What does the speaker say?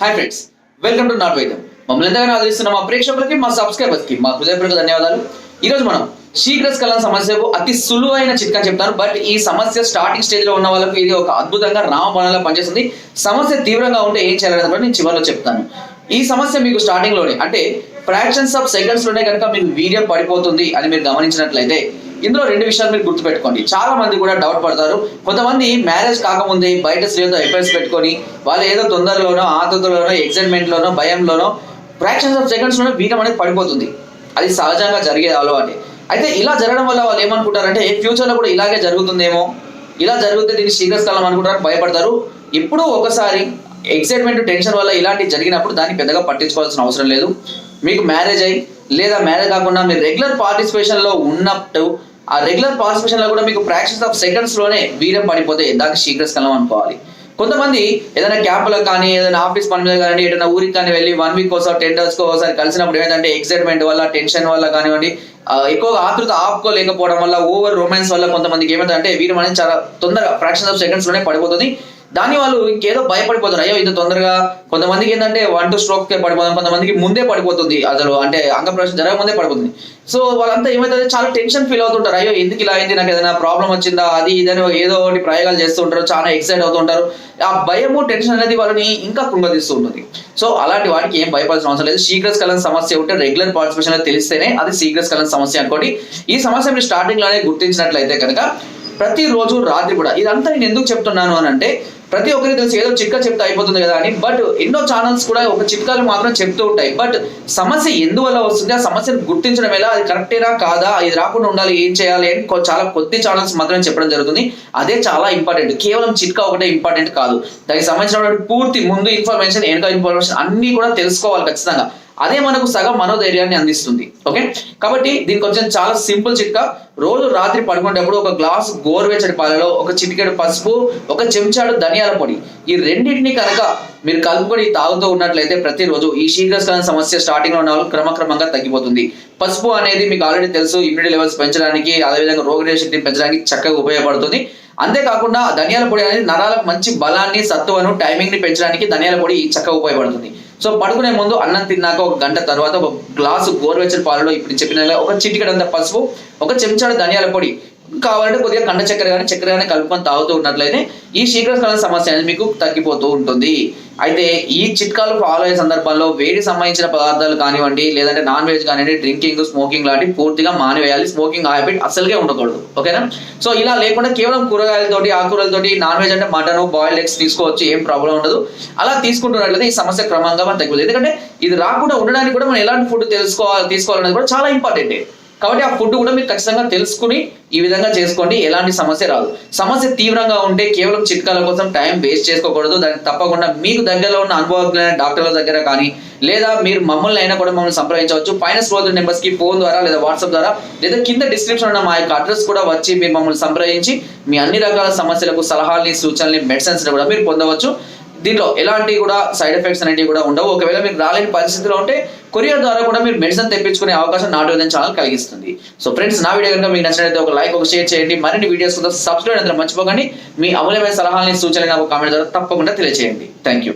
Hi friends welcome to నాట్ వైద్యం మమ్మల్ని ఎంతగానో ఆదరిస్తున్న మా ప్రేక్షకులకి మా సబ్స్క్రైబర్స్కి మా హృదయపూర్వక ధన్యవాదాలు. ఈ రోజు మనం శీఘ్రస్కలన సమస్యకు అతి సులువైన చిట్కా చెప్తాను. బట్ ఈ సమస్య స్టార్టింగ్ స్టేజ్లో ఉన్న వాళ్ళకి ఇది ఒక అద్భుతంగా రామబాణంలా పనిచేస్తుంది. సమస్య తీవ్రంగా ఉంటే ఏం చేయాలని కూడా నేను చివరిలో చెప్తాను. ఈ సమస్య మీకు స్టార్టింగ్లోనే అంటే ఫ్రాక్షన్స్ ఆఫ్ సెకండ్స్లోనే కనుక మీకు వీడియో పడిపోతుంది అని మీరు గమనించినట్లయితే ఇందులో రెండు విషయాలు మీరు గుర్తుపెట్టుకోండి. చాలా మంది కూడా డౌట్ పడతారు. కొంతమంది మ్యారేజ్ కాకముందే బయట స్త్రీలతో ఎఫైర్స్ పెట్టుకొని వాళ్ళు ఏదో తొందరలోనో ఆతృతలోనో ఎగ్జైట్మెంట్లోనో భయంలోనో ఫ్రాక్షన్స్ ఆఫ్ సెకండ్స్లోనో వీరం అనేది పడిపోతుంది. అది సహజంగా జరిగే అలవాటే. అయితే ఇలా జరగడం వల్ల వాళ్ళు ఏమనుకుంటారంటే ఫ్యూచర్లో కూడా ఇలాగే జరుగుతుందేమో? ఇలా జరిగితే దీన్ని శీఘ్రస్కాలం అనుకుంటారు భయపడతారు. ఎప్పుడూ ఒకసారి ఎక్సైట్మెంట్ టెన్షన్ వల్ల ఇలాంటివి జరిగినప్పుడు దాన్ని పెద్దగా పట్టించుకోవాల్సిన అవసరం లేదు. మీకు మ్యారేజ్ అయ్యి లేదా మ్యారేజ్ కాకుండా మీరు రెగ్యులర్ పార్టిసిపేషన్లో ఉన్నట్టు ఆ రెగ్యులర్ పార్టిసిపేషన్లో కూడా మీకు ఫ్రాక్షన్స్ ఆఫ్ సెకండ్స్లోనే వీరం పడిపోతే దానికి శీఘ్రస్కలం అనుకోవాలి. కొంతమంది ఏదైనా క్యాంపులకు కానీ ఏదైనా ఆఫీస్ పని మీద కానీ ఏదైనా ఊరికి కానీ వెళ్ళి వన్ వీక్ ఒకసారి టెన్ డేస్కి ఒకసారి కలిసినప్పుడు ఏంటంటే ఎక్సైట్మెంట్ వల్ల టెన్షన్ వల్ల కానివ్వండి ఎక్కువగా ఆతృత ఆపుకోలేకపోవడం వల్ల ఓవర్ రొమాన్స్ వల్ల కొంతమందికి ఏమైందంటే వీరం అనేది చాలా తొందరగా ఫ్రాక్షన్ ఆఫ్ సెకండ్స్లోనే పడిపోతుంది. దాని వాళ్ళు ఇంకేదో భయపడిపోతారు. అయ్యో ఇది తొందరగా కొంతమందికి ఏంటంటే వన్ టూ స్ట్రోక్ పడిపోతుంది కొంతమందికి ముందే పడిపోతుంది. అసలు అంటే అంగప్రవేశం జరగ ముందే పడిపోతుంది. సో వాళ్ళంతా ఏమైతే చాలా టెన్షన్ ఫీల్ అవుతుంటారు. అయ్యో ఎందుకు ఇలా అయింది? నాకు ఏదైనా ప్రాబ్లం వచ్చిందా? అది ఇదని ఏదో ఒకటి ప్రయోగాలు చేస్తుంటారు చాలా ఎక్సైట్ అవుతుంటారు ఆ భయము టెన్షన్ అనేది వాళ్ళని ఇంకా కృంగదీస్తూ ఉంటుంది. సో అలాంటి వాటికి ఏం భయపడాల్సిన అవసరం లేదు. శీఘ్రస్కలన సమస్య ఉంటే రెగ్యులర్ పార్టిసిపేషన్ తెలిస్తేనే అది శీఘ్రస్కలన సమస్య అనుకోండి. ఈ సమస్య మీరు స్టార్టింగ్లోనే గుర్తించినట్లయితే కనుక ప్రతిరోజు రాత్రి కూడా. ఇదంతా నేను ఎందుకు చెప్తున్నాను అని అంటే ప్రతి ఒక్కరికి తెలిసి ఏదో చిట్కా చెప్తే అయిపోతుంది కదా అని బట్ ఎన్నో ఛానల్స్ కూడా ఒక చిట్కాలు మాత్రం చెప్తూ ఉంటాయి. బట్ సమస్య ఎందువల్ల వస్తుంది? ఆ సమస్యను గుర్తించడం ఎలా? అది కరెక్టేనా కాదా? ఇది రాకుండా ఉండాలి ఏం చేయాలి అని చాలా కొద్ది ఛానల్స్ మాత్రమే చెప్పడం జరుగుతుంది. అదే చాలా ఇంపార్టెంట్ కేవలం చిట్కా ఒకటే ఇంపార్టెంట్ కాదు. దానికి సంబంధించినటువంటి పూర్తి ముందు ఇన్ఫర్మేషన్ వెనక ఇన్ఫర్మేషన్ అన్ని కూడా తెలుసుకోవాలి ఖచ్చితంగా. అదే మనకు సగం మనోధైర్యాన్ని అందిస్తుంది. ఓకే? కాబట్టి దీనికి కొంచెం చాలా సింపుల్ చిట్కా. రోజు రాత్రి పడుకునేటప్పుడు ఒక గ్లాస్ గోరువెచ్చడి పాలలో ఒక చిటికెడు పసుపు ఒక చెంచాడు ధనియాల పొడి. ఈ రెండింటిని కనుక మీరు కలుపుకొని తాగుతూ ఉన్నట్లయితే ప్రతిరోజు ఈ శీఘ్రస్కలన సమస్య స్టార్టింగ్లో ఉన్న వాళ్ళు క్రమక్రమంగా తగ్గిపోతుంది. పసుపు అనేది మీకు ఆల్రెడీ తెలుసు ఇమ్యూనిటీ లెవెల్స్ పెంచడానికి అదేవిధంగా రోగనిరోధక పెంచడానికి చక్కగా ఉపయోగపడుతుంది. అంతేకాకుండా ధనియాల పొడి అనేది నరాలకు మంచి బలాన్ని సత్తువను టైమింగ్ని పెంచడానికి ధనియాల పొడి చక్కగా ఉపయోగపడుతుంది. సో పడుకునే ముందు అన్నం తిన్నాక ఒక గంట తర్వాత ఒక గ్లాసు గోరువెచ్చని పాలలో ఇప్పుడు చెప్పిన ఒక చిటికడంత పసుపు ఒక చెంచాడు ధనియాల పొడి కావాలంటే కొద్దిగా కండ చక్కెర కానీ చక్కెర కానీ కలుపుకొని తాగుతూ ఉన్నట్లయితే ఈ శీఘ్రస్కరణ సమస్య అనేది మీకు తగ్గిపోతూ ఉంటుంది. అయితే ఈ చిట్కాలు ఫాలో అయ్యే సందర్భంలో వేడి సంబంధించిన పదార్థాలు కానివ్వండి లేదంటే నాన్ వెజ్ కానివ్వండి డ్రింకింగ్ స్మోకింగ్ లాంటి పూర్తిగా మానివేయాలి స్మోకింగ్ హ్యాబిట్ అసలుగా ఉండకూడదు. ఓకేనా సో ఇలా లేకుండా కేవలం కూరగాయలతోటి ఆకుకూరలతోటి నాన్ వెజ్ అంటే మటన్ బాయిల్డ్ ఎగ్స్ తీసుకోవచ్చు ఏం ప్రాబ్లం ఉండదు. అలా తీసుకుంటున్నట్లయితే ఈ సమస్య క్రమంగా మనం తగ్గుతుంది ఎందుకంటే ఇది రాకుండా ఉండడానికి కూడా మనం ఎలాంటి ఫుడ్ తెలుసుకోవాలి తీసుకోవాలనేది కూడా చాలా ఇంపార్టెంట్ కాబట్టి ఆ ఫుడ్ కూడా మీరు ఖచ్చితంగా తెలుసుకుని ఈ విధంగా చేసుకోండి ఎలాంటి సమస్య రాదు. సమస్య తీవ్రంగా ఉంటే కేవలం చిట్కాల కోసం టైం వేస్ట్ చేసుకోకూడదు. దానికి తప్పకుండా మీకు దగ్గరలో ఉన్న అనుభవజ్ఞులైన డాక్టర్ల దగ్గర కానీ లేదా మీరు మమ్మల్ని అయినా కూడా మమ్మల్ని సంప్రదించవచ్చు. పైన స్క్రోల్ నెంబర్స్కి ఫోన్ ద్వారా లేదా వాట్సాప్ ద్వారా లేదా కింద డిస్క్రిప్షన్ ఉన్న మా యొక్క అడ్రస్ కూడా వచ్చి మీరు మమ్మల్ని సంప్రదించి మీ అన్ని రకాల సమస్యలకు సలహాలని సూచనల్ని మెడిసిన్స్ కూడా మీరు పొందవచ్చు. దీంట్లో ఎలాంటి కూడా సైడ్ ఎఫెక్ట్స్ అనేవి కూడా ఉండవు. ఒకవేళ మీకు రాలేని పరిస్థితిలో ఉంటే కొరియర్ ద్వారా కూడా మీరు మెడిసిన్ తెప్పించుకునే అవకాశం నాటు విధంగా ఛానల్ కలిగిస్తుంది. సో ఫ్రెండ్స్ నా వీడియో కనుక మీకు నచ్చినట్లయితే ఒక లైక్ ఒక షేర్ చేయండి. మరిన్ని వీడియోస్ కోసం సబ్స్క్రైబ్ అందరూ మర్చిపోకండి. మీ అమూల్యమైన సలహాలని సూచనలు నాకు కామెంట్ ద్వారా తప్పకుండా తెలియజేయండి థ్యాంక్ యూ